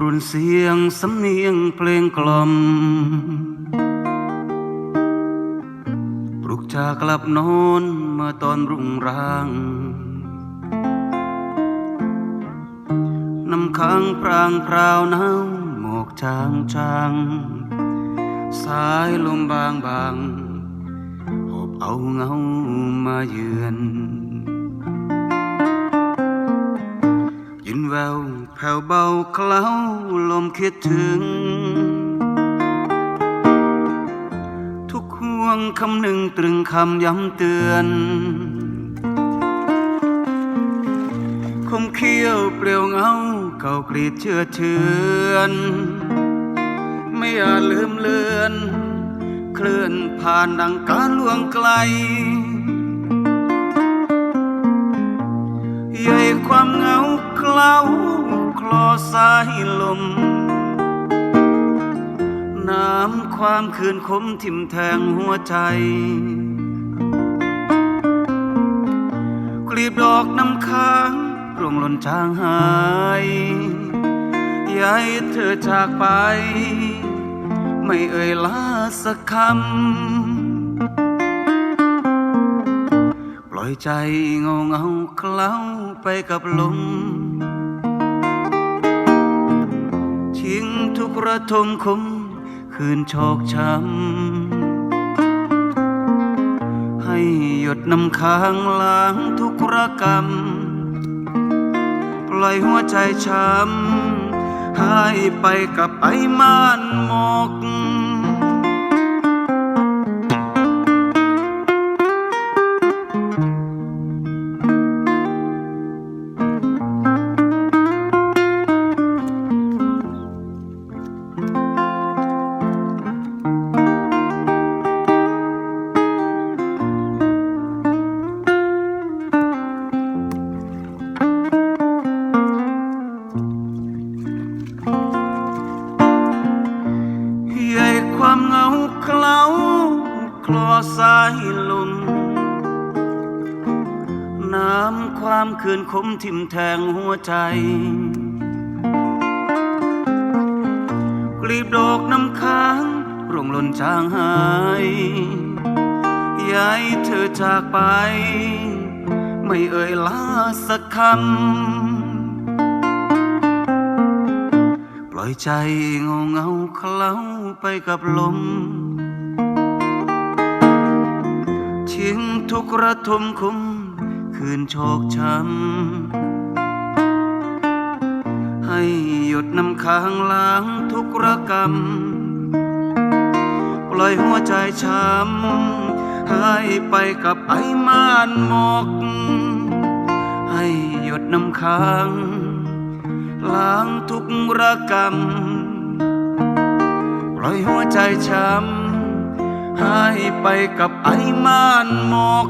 ครุนเสียงสำเนียงเพลงกล่อม ปลุกจากกลับนอนเมื่อตอนรุ่งรางน้ำค้างพรางพราวหนาวหมอกจางจางสายลมบางบางหอบเอาเงามาเยือน แผ่วเบาเคล้าลมคิดถึง ทุกห่วงคำหนึ่งตรึงคำย้ำเตือน คมเขี้ยวเปลี่ยวเงาเก่ากรีดเชื่อเชือน ไม่อาจลืมเลือน เคลื่อนผ่านดังการล่วงไกลใหญ่ความเหงาเคล้า สายลม น้ำความคืนคมทิ่มแทงหัวใจ กลีบดอกน้ำค้างร่วงหล่นจางหายยาให้เธอจากไป ไม่เอ่ยลาสักคำ ปล่อยใจเงาเงาเคล้าไปกับลม ทุกระทมคมคืนโชกช้ำ ให้หยดน้ำค้างล้างทุกระกรรม ปล่อยหัวใจช้ำให้ไปกับไอ้ม่านมอ คลอสายลม น้ำความคืนคมทิ่มแทงหัวใจ กลีบดอกน้ำค้างร่วงหล่นจางหายอยาให้เธอจากไป ไม่เอ่ยลาสักคำ ปล่อยใจเงาเงาเคล้าไปกับลม ทุกระทมคมคืนโชคช้ำให้หยดน้ำค้างล้างทุกระกรรม ปล่อยหัวใจช้ำให้ไปกับไอ้ม่านหมอกให้หยดน้ำค้าง ล้างทุกระกรรม ปล่อยหัวใจช้ำ หายไปกับไอ้ม่านหมอก